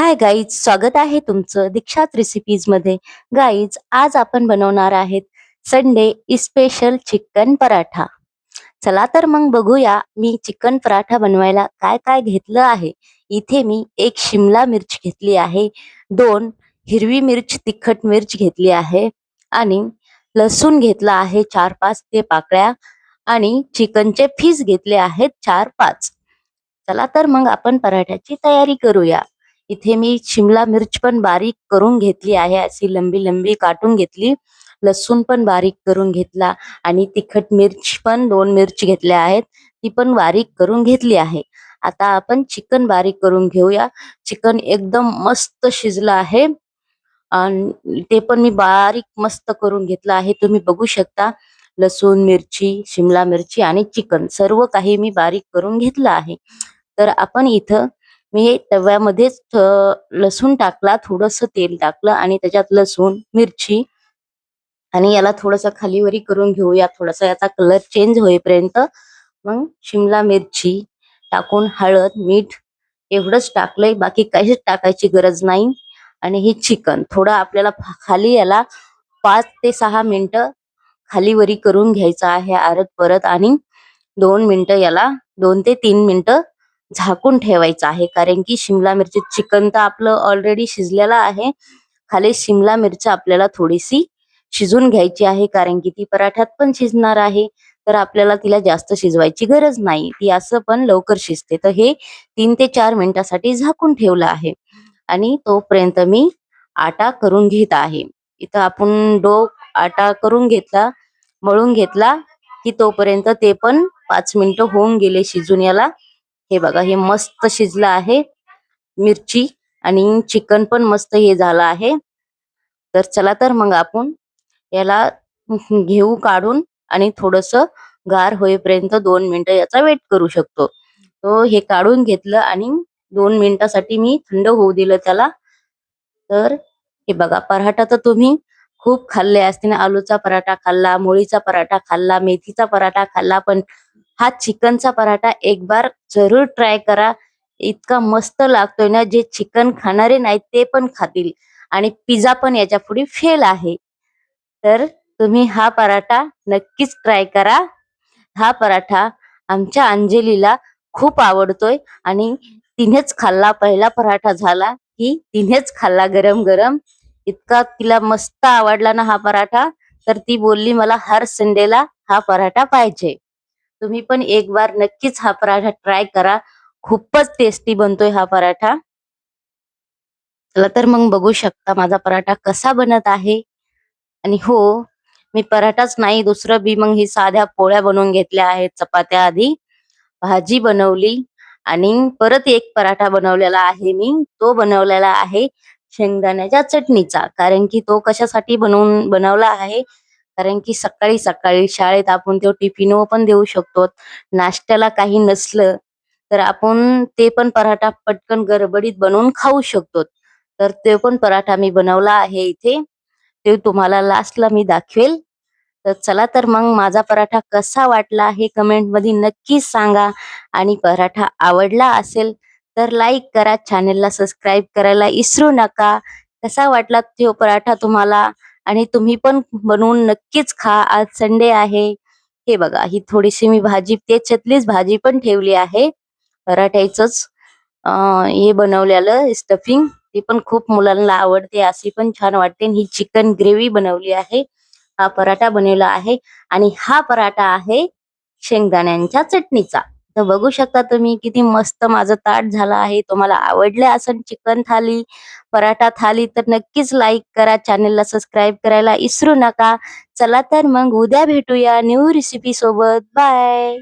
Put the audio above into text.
Hi guys स्वागत आहे तुमचं दीक्षात रेसिपीजमध्ये. गाईज आज आपण बनवणार आहेत संडे स्पेशल चिकन पराठा. चला तर मग बघूया मी चिकन पराठा बनवायला काय काय घेतलं आहे. इथे मी एक शिमला मिर्च घेतली आहे दोन हिरवी मिर्च तिखट मिर्च घेतली आहे आणि लसूण घेतला आहे चार पाच ते पाकळ्या आणि चिकनचे फीस घेतले आहेत चार पाच चला तर मग आपण पराठ्याची तयारी करूया. इथे मी शिमला मिर्च पण बारीक करून घेतली आहे अशी लंबी लंबी काटून घेतली. लसूण पण बारीक करून घेतला आणि तिखट मिर्च पण दोन मिरची घेतल्या आहेत. ती पण बारीक करून घेतली आहे. आता आपण चिकन बारीक करून घेऊया. चिकन एकदम मस्त शिजलं आहे. आणि ते पण मी बारीक मस्त करून घेतलं आहे. तुम्ही बघू शकता. लसूण मिरची शिमला मिरची आणि चिकन सर्व काही मी बारीक करून घेतलं आहे. तर आपण इथं मी तव्यामध्येच लसूण टाकला थोडस तेल टाकलं आणि त्याच्यात लसूण मिरची आणि याला थोडस खालीवरी करून घेऊया. थोडासा याचा कलर चेंज होईपर्यंत मग शिमला मिरची टाकून हळद मीठ एवढंच टाकलंय. बाकी काहीच टाकायची गरज नाही. आणि हे चिकन थोडं आपल्याला खाली याला पाच ते सहा मिनिटं खालीवरी करून घ्यायचं आहे. आरत परत आणि दोन मिनिटं याला दोन ते तीन मिनिटं झाकून ठेवायचं आहे. कारण की शिमला मिरची चिकन तर आपलं ऑलरेडी शिजलेलं आहे. खाली शिमला मिरची आपल्याला थोडीशी शिजून घ्यायची आहे. कारण की ती पराठ्यात पण शिजणार आहे. तर आपल्याला तिला जास्त शिजवायची गरज नाही. ती असं पण लवकर शिजते. तर हे तीन ते चार मिनिटासाठी झाकून ठेवलं आहे. आणि तोपर्यंत मी आटा करून घेत आहे. इथं आपण डो आटा करून घेतला मळून घेतला की तोपर्यंत ते पण पाच मिनिटं होऊन गेले शिजून याला. हे बघा हे मस्त शिजलं आहे मिरची आणि चिकन पण मस्त हे झालं आहे. तर चला तर मग आपण याला घेऊ काढून आणि थोडस गार होईपर्यंत दोन मिनिटं याचा वेट करू शकतो. तो हे काढून घेतलं आणि दोन मिनिटासाठी मी थंड होऊ दिलं त्याला. तर हे बघा पराठा तर तुम्ही खूप खाल्ले असते ना आलूचा पराठा खाल्ला मुळीचा पराठा खाल्ला मेथीचा पराठा खाल्ला पण हा चिकनचा पराठा एक बार जरूर ट्राय करा. इतका मस्त लागतोय ना जे चिकन खाणारे नाहीत ते पण खातील. आणि पिझ्झा पण याच्यापुढे फेल आहे. तर तुम्ही हा पराठा नक्कीच ट्राय करा. हा पराठा आमच्या अंजलीला खूप आवडतोय आणि तिनेच खाल्ला. पहिला पराठा झाला की तिनेच खाल्ला गरम गरम इतका तिला मस्त आवडला ना हा पराठा. तर ती बोलली मला हर संडेला हा पराठा पाहिजे. तुम्ही पण एक बार नक्कीच हा पराठा ट्राय करा. खूपच टेस्टी बनतोय हा पराठा. चला तर मग बघू शकता माझा पराठा कसा बनत आहे. आणि हो मी पराठाच नाही दुसरं बी मग ही साध्या पोळ्या बनवून घेतल्या आहेत चपात्या आधी. भाजी बनवली आणि परत एक पराठा बनवलेला आहे मी. तो बनवलेला आहे शेंगदाण्याच्या चटणीचा. कारण की तो कशासाठी बनवून बनवला आहे? कारण की सकाळी सकाळी शाळेत आपण तो टिफिन पण देऊ शकतो. नाश्त्याला काही नसलं तर आपण ते पण पराठा पटकन गडबडीत बनवून खाऊ शकतो. तर ते पण पराठा मी बनवला आहे इथे. ते तुम्हाला लास्टला मी दाखवेल. तर चला तर मग माझा पराठा कसा वाटला हे कमेंटमध्ये नक्कीच सांगा. आणि पराठा आवडला असेल तर लाईक करा. चॅनेलला सबस्क्राईब करायला इसरू नका. कसा वाटला तो पराठा तुम्हाला? आणि तुम्ही पण बनवून नक्कीच खा. आज संडे आहे. हे बघा ही थोडीशी मी भाजी त्याच्यातलीच भाजी पण ठेवली आहे. पराठ्याचंच अं, हे बनवलेलं स्टफिंग ती पण खूप मुलांना आवडते अशी पण छान वाटते. आणि ही चिकन ग्रेव्ही बनवली आहे. हा पराठा बनवला आहे. आणि हा पराठा आहे शेंगदाण्यांच्या चटणीचा. तर बघू शकता तुम्ही किती मस्त माझं ताट झालं आहे. तुम्हाला आवडले असेल चिकन थाली पराठा थाली तर नक्कीच लाईक करा चॅनेलला सबस्क्राईब करायला विसरू नका. चला तर मग उद्या भेटूया न्यू रेसिपी सोबत. बाय